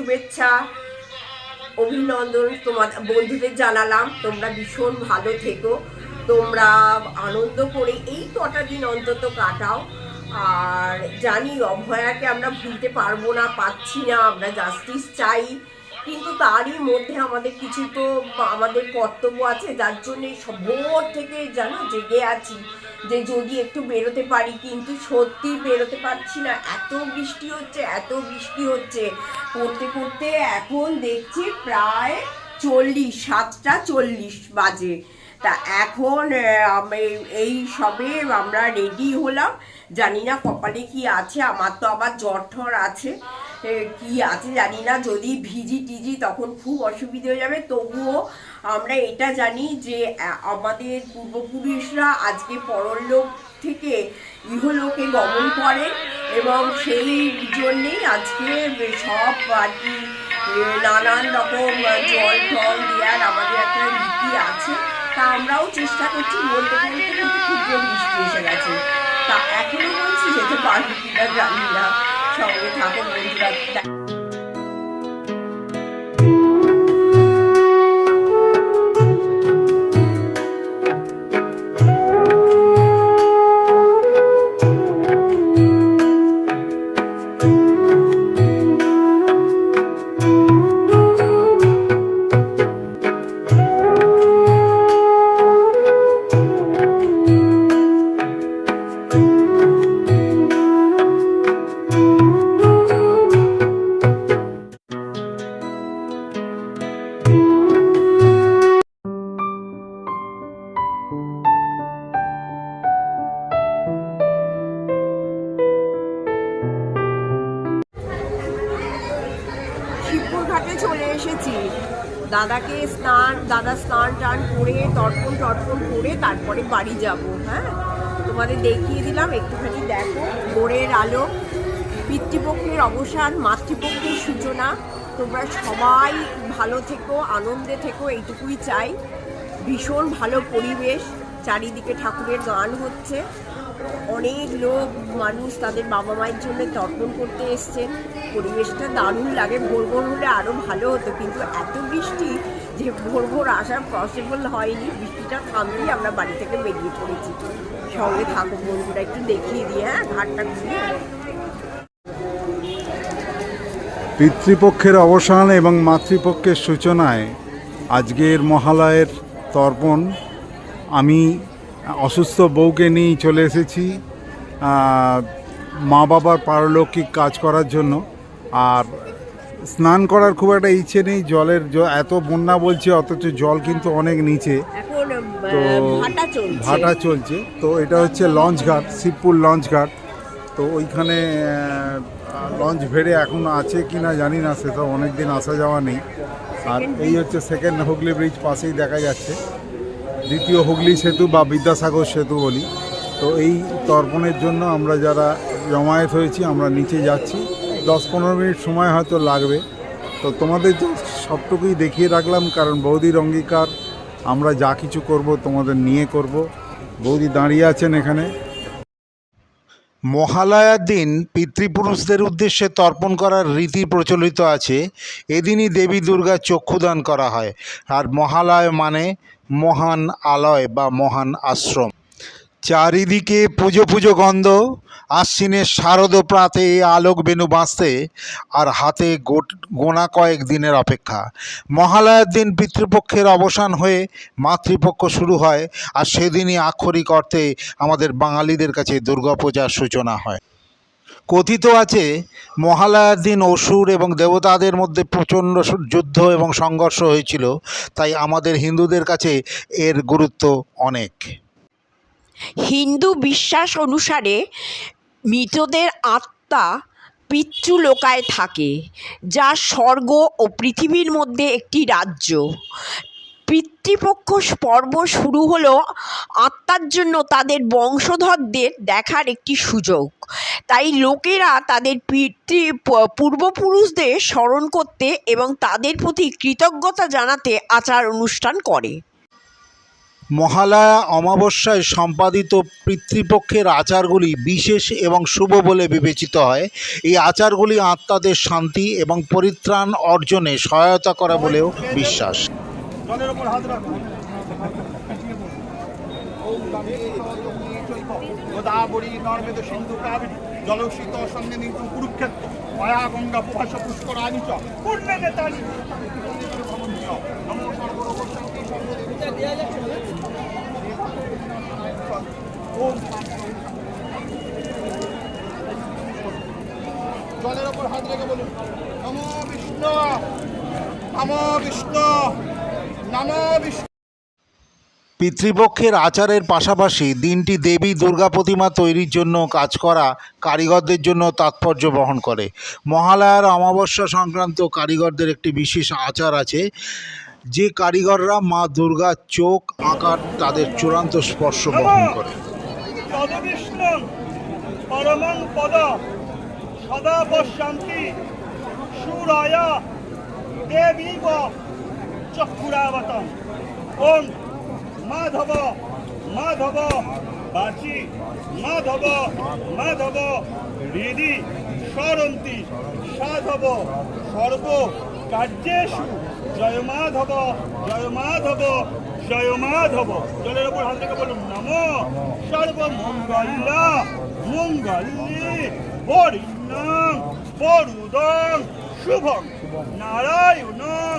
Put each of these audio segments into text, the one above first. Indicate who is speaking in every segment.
Speaker 1: শুভেচ্ছা, অভিনন্দন তোমাদের বন্ধুদের জানালাম। তোমরা ভীষণ ভালো থেকো। তোমরা আনন্দ করে এই কটা দিন অন্তত কাটাও। আর জানি অভয়াকে আমরা ভুলতে পারব না, পাচ্ছি না, আমরা জাস্টিস চাই। কিন্তু তারই মধ্যে আমাদের কিছু তো আমাদের কর্তব্য আছে, যার জন্য সব থেকে জানো জেগে আছি। যে যদি একটু বেরোতে পারি, কিন্তু সত্যি বেরোতে পারছি না। এত বৃষ্টি হচ্ছে, এত বৃষ্টি হচ্ছে। করতে করতে এখন দেখছি প্রায় চল্লিশ, সাতটা চল্লিশ বাজে। তা এখন এই সবে আমরা রেডি হলাম। জানি না কপালে কি আছে, আমার তো আবার জ্বর ঠর আছে। কি আছে জানি না, যদি ভিজি টিজি তখন খুব অসুবিধে হয়ে যাবে। তবুও আমরা এটা জানি যে আমাদের পূর্বপুরুষরা আজকে পরলোক থেকে ইহলোকে গমন করে এবং সেই জন্যেই আজকে সব আর কি নানান রকম জল টল দেওয়ার আমাদের একটা রীতি আছে। তা আমরাও চেষ্টা করছি, বলতে বলতে কিন্তু খুব বৃষ্টি এসে গেছে। তা এখনও বলছি যেতে পারব কিনা জানি না। সঙ্গে থাকো বন্ধুরা শিবপুর চলে এসেছি। দাদাকে স্নান, দাদা স্নান টান করে, তর্পণ টর্পণ করে তারপরে বাড়ি যাব হ্যাঁ? তোমাদের দেখিয়ে দিলাম, একটুখানি দেখো। ভোরের আলো, পিতৃপক্ষের অবসান, মাতৃপক্ষের সূচনা। তোমরা সবাই ভালো থেকো, আনন্দে থেকো, এইটুকুই চাই। ভীষণ ভালো পরিবেশ, চারিদিকে ঠাকুরের গান হচ্ছে। অনেক লোক, মানুষ তাদের বাবা মায়ের জন্য তর্পণ করতে এসছেন পরিবেশটা দারুণ লাগে, ভোর ভোর হলে আরও ভালো হতো। কিন্তু এত বৃষ্টি যে ভোর ভোর আসা পসিবল হয়নি। বৃষ্টিটা থামলেই আমরা বাড়ি থেকে বেরিয়ে পড়েছি। সঙ্গে থাকো বন্ধুরা, একটু দেখিয়ে দিয়ে হ্যাঁ? ঘাটটা ঘুরিয়ে।
Speaker 2: পিতৃপক্ষের অবসান এবং মাতৃপক্ষের সূচনায় আজকের মহালয়ের তর্পণ আমি অসুস্থ বউকে নিয়েই চলে এসেছি। মা বাবার পারলৌকিক কাজ করার জন্য। আর স্নান করার খুব একটা ইচ্ছে নেই জলের এত বন্যা বলছে অথচ জল কিন্তু অনেক নিচে। তো
Speaker 1: ভাটা চলছে।
Speaker 2: তো এটা হচ্ছে লঞ্চ ঘাট শিবপুর লঞ্চ ঘাট। তো ওইখানে লঞ্চ ভেড়ে এখন আছে কি না জানি না সেসব অনেক দিন আসা যাওয়া নেই। আর এই হচ্ছে সেকেন্ড হুগলি ব্রিজ পাশেই দেখা যাচ্ছে। দ্বিতীয় হুগলি সেতু বা বিদ্যাসাগর সেতু বলি। তো এই তর্পণের জন্য আমরা যারা জমায়েত হয়েছি, আমরা নিচে যাচ্ছি। দশ পনেরো মিনিট সময় হয়তো লাগবে। তো তোমাদের সবটুকুই দেখিয়ে রাখলাম, কারণ বৌদির অঙ্গীকার আমরা যা কিছু করব তোমাদের নিয়ে করব। বৌদি দাঁড়িয়ে আছেন এখানে। মহালয়ার দিন পিতৃপুরুষদের উদ্দেশ্যে তর্পণ করার রীতি প্রচলিত আছে। এদিনই দেবী দুর্গার চক্ষুদান করা হয়। আর মহালয় মানে মহান আলয় বা মহান আশ্রম। চারিদিকে পুজো পুজো গন্ধ, আশ্বিনের শারদ প্রাতে আলোক বেনু বাঁচতে আর হাতে গোট, গোনা কয়েক দিনের অপেক্ষা। মহালয়ার দিন পিতৃপক্ষের অবসান হয়ে মাতৃপক্ষ শুরু হয় আর সেদিনই আক্ষরিক অর্থে আমাদের বাঙালিদের কাছে দুর্গাপূজার সূচনা হয়। কথিত আছে, মহালয়ার দিন অসুর এবং দেবতাদের মধ্যে প্রচণ্ড যুদ্ধ এবং সংঘর্ষ হয়েছিল, তাই আমাদের হিন্দুদের কাছে এর গুরুত্ব অনেক।
Speaker 3: হিন্দু বিশ্বাস অনুসারে মৃতদের আত্মা পিতৃলোকায় থাকে, যা স্বর্গ ও পৃথিবীর মধ্যে একটি রাজ্য। পিতৃপক্ষ পর্ব শুরু হলো আত্মার জন্য তাদের বংশধরদের দেখার একটি সুযোগ। তাই লোকেরা তাদের পিতৃ পূর্বপুরুষদের স্মরণ করতে এবং তাদের প্রতি কৃতজ্ঞতা জানাতে আচার অনুষ্ঠান করে।
Speaker 2: মহালয়া অমাবস্যায় সম্পাদিত পিতৃপক্ষের আচারগুলি বিশেষ এবং শুভ বলে বিবেচিত হয়। এই আচারগুলি আত্মাদের শান্তি এবং পরিত্রাণ অর্জনে সহায়তা করে বলেও বিশ্বাস।
Speaker 4: জলসিত সঙ্গে কুরুক্ষেত্র, মায়া গঙ্গা পুষ্কর আনি চ পূর্ণে নেতানি নমো সর্বরোগ শান্তি ওম জলের ওপর হাত রেখে বলুন নমো বিষ্ণু নমো বিষ্ণু নমো বিষ্ণু
Speaker 2: পিতৃপক্ষের আচারের পাশাপাশি দিনটি দেবী দুর্গা প্রতিমা তৈরির জন্য কাজ করা কারিগরদের জন্য তাৎপর্য বহন করে। মহালয়ার অমাবস্যা সংক্রান্ত কারিগরদের একটি বিশেষ আচার আছে, যে কারিগররা মা দুর্গার চোখ আকার তাদের চূড়ান্ত স্পর্শ বহন করে।
Speaker 4: সদা পশ্যান্তি, সুরায় দেবীব চক্ষুরাবতম ওম মাধব মাধব, বাচি, মাধব মাধব, হৃদি, সরন্তি, সাধব, সর্ব কার্যেষু। জয় মাধব জয় মাধব জয় মাধব। জলের উপর হাত রেখে বলুন, নম সর্বমঙ্গল, মঙ্গলে বরিণং বরুদং শুভং নারায়ণং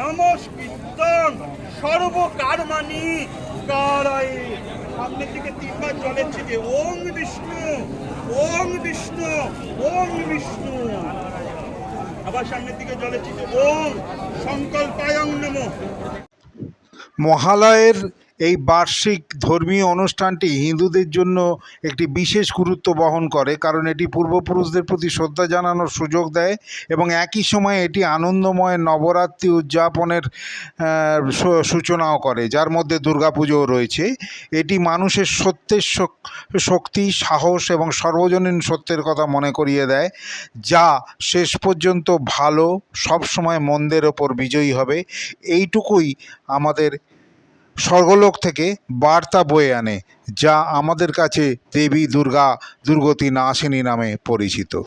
Speaker 4: নমস্কৃতং সর্বকারমানি কারায়ে। সামনের দিকে তিনবার জলের ছিটে ওং বিষ্ণু ওং বিষ্ণু ওং বিষ্ণু। আবার সামনের দিকে জলের ছিটে ওং সংকল্পায়ং নমঃ।
Speaker 2: মহালয়ের এই বার্ষিক ধর্মীয় অনুষ্ঠানটি হিন্দুদের জন্য একটি বিশেষ গুরুত্ব বহন করে, কারণ এটি পূর্বপুরুষদের প্রতি শ্রদ্ধা জানানোর সুযোগ দেয় এবং একই সময়ে এটি আনন্দময় নবরাত্রি উদযাপনের সূচনাও করে, যার মধ্যে দুর্গাপুজোও রয়েছে। এটি মানুষের সত্যের শক্তি, সাহস এবং সর্বজনীন সত্যের কথা মনে করিয়ে দেয়, যা শেষ পর্যন্ত ভালো, সবসময় মন্দের ওপর বিজয়ী হবে। এইটুকুই আমাদের স্বর্গলোক থেকে বার্তা বয়ে আনে, যা আমাদের কাছে দেবী দুর্গা দুর্গতি নাশিনী নামে পরিচিত।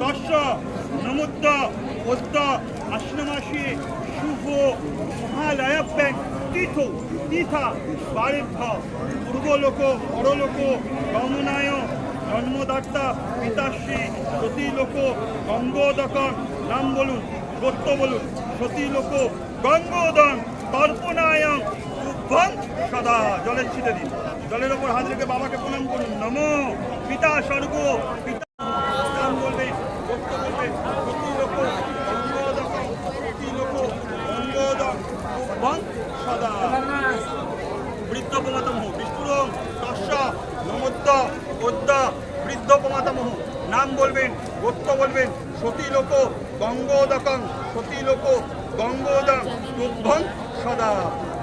Speaker 4: দশ শুভ মহালয়াব্যাং তীর্থ, তীর্থা বারিদ্ধ পূর্বলোক পরলোক গমনায় জন্মদাতা, পিতাশ্রী, সতীলোক, গঙ্গোদকন, নাম বলুন, গোত্র বলুন, সতীলোক, গঙ্গোদন উভ্বং সদা জলের ছিটে দিন। জলের ওপর হাত রেখে বাবাকে প্রণাম করুন। নমো, পিতা স্বর্গ, পিতা নাম বলবে গোত্র বলবে সতী লোক গঙ্গোদক সতী লোক গঙ্গোদক উভ্বং সদা বৃদ্ধ প্রমাতামহ বিষ্ণুরম দশ নমদ্দ অদ্য বৃদ্ধ প্রমাতামহ নাম বলবেন গোত্র বলবেন সতী লোক গঙ্গোদকং সতী লোক গঙ্গোদং তুভ্যং সদা।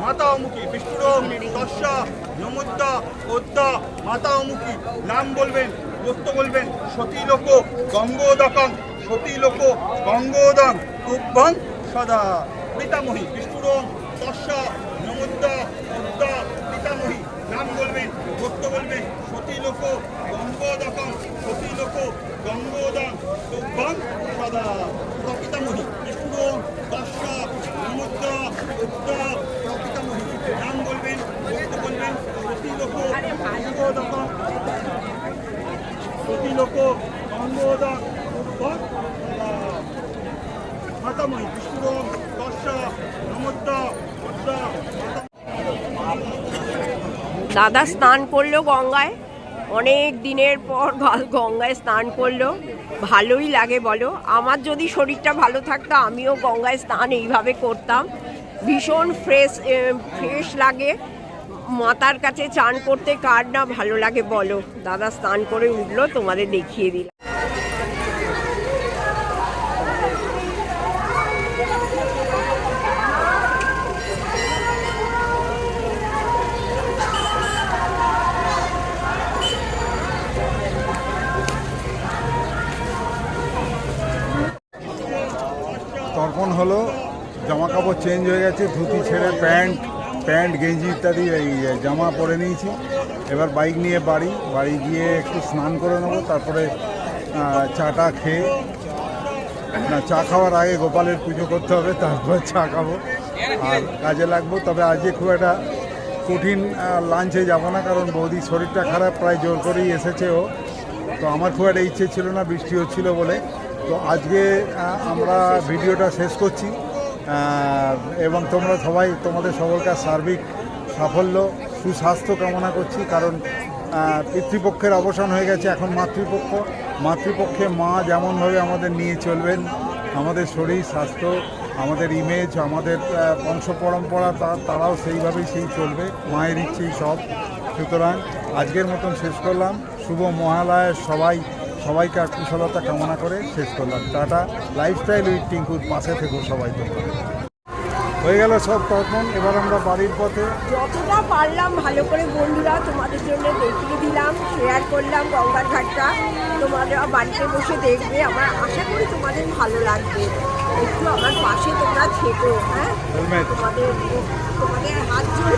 Speaker 4: মাতা অমুখী বিষ্ণুরম দশ নমদ্দ অদ্য মাতা অমুখী নাম বলবেন গোত্র বলবেন সতী লোক গঙ্গোদকং সতী লোক গঙ্গোদং তুভ্যং সদা। পিতামহী বিষ্ণুরম দশ নমদ্দা উদ্দা পিতামহী। নাম বলবেন ভক্ত বলবেন সতী লোক গঙ্গোদকম সতী লোক গঙ্গোদং তুভ্যং সদা। প্রপিতামহী বিষ্ণুরম দশ নমদ্দা উদ্দা প্রপিতামহী নাম বলবেন ভক্ত বলবেন সতী লোক গঙ্গোদকম সতী লোক গঙ্গোদং তুভ্যং সদা মাতাময়ী বিষ্ণুরম দর্শা নমদ্দা উদ্দা
Speaker 1: দাদা, স্নান করল গঙ্গায়? অনেক দিনের পর গঙ্গায় স্নান করল। ভালোই লাগে বলো। আমার যদি শরীরটা ভালো থাকতো, আমিও গঙ্গায় স্নান এইভাবে করতাম। ভীষণ ফ্রেশ ফ্রেশ লাগে। মাতার কাছে চান করতে কার না ভালো লাগে বলো। দাদা স্নান করে উঠল, তোমাদের দেখিয়ে দিলাম।
Speaker 2: হলো জামা কাপড় চেঞ্জ হয়ে গেছে, ধুতি ছেড়ে প্যান্ট প্যান্ট, গেঞ্জি ইত্যাদি জামা পরে নিয়েছি। এবার বাইক নিয়ে বাড়ি বাড়ি গিয়ে একটু স্নান করে নেব, তারপরে চাটা খেয়ে, না, চা খাওয়ার আগে গোপালের পুজো করতে হবে, তারপর চা খাব, আর কাজে লাগবো। তবে আজকে খুব একটা কঠিন লাঞ্চে যাব না, কারণ বৌদির শরীরটা খারাপ, প্রায় জোর করেই এসেছে ও। তো আমার খুব একটা ইচ্ছে ছিল না, বৃষ্টি হচ্ছিল বলে। তো আজকে আমরা ভিডিওটা শেষ করছি। এবং তোমরা সবাই, তোমাদের সকলকার সার্বিক সাফল্য, সুস্বাস্থ্য কামনা করছি, কারণ পিতৃপক্ষের অবসান হয়ে গেছে এখন মাতৃপক্ষ। মাতৃপক্ষে মা যেমনভাবে আমাদের নিয়ে চলবেন, আমাদের শরীর, স্বাস্থ্য, আমাদের ইমেজ আমাদের বংশ পরম্পরা তারাও সেইভাবেই সেই চলবে, মায়ের ইচ্ছেই সব। সুতরাং আজকের মতন শেষ করলাম। শুভ মহালয়ের সবাই। সবাইকে আর কুশলতা কামনা করে শেষ করলাম। টাটা। লাইফস্টাইল উইথ টিঙ্কুর পাশে থেকো সবাই হয়ে গেল সব তখন এবার আমরা বাড়ির পথে
Speaker 1: যতটা পারলাম ভালো করে বন্ধুরা তোমাদের জন্য দেখিয়ে দিলাম শেয়ার করলাম গঙ্গার ঘাটটা। তোমরা বাড়িতে বসে দেখবে। আমার আশা করি তোমাদের ভালো লাগবে। একটু আমার পাশে তোমরা থেকো হ্যাঁ? তোমাদের তোমাদের হাত জোড়ে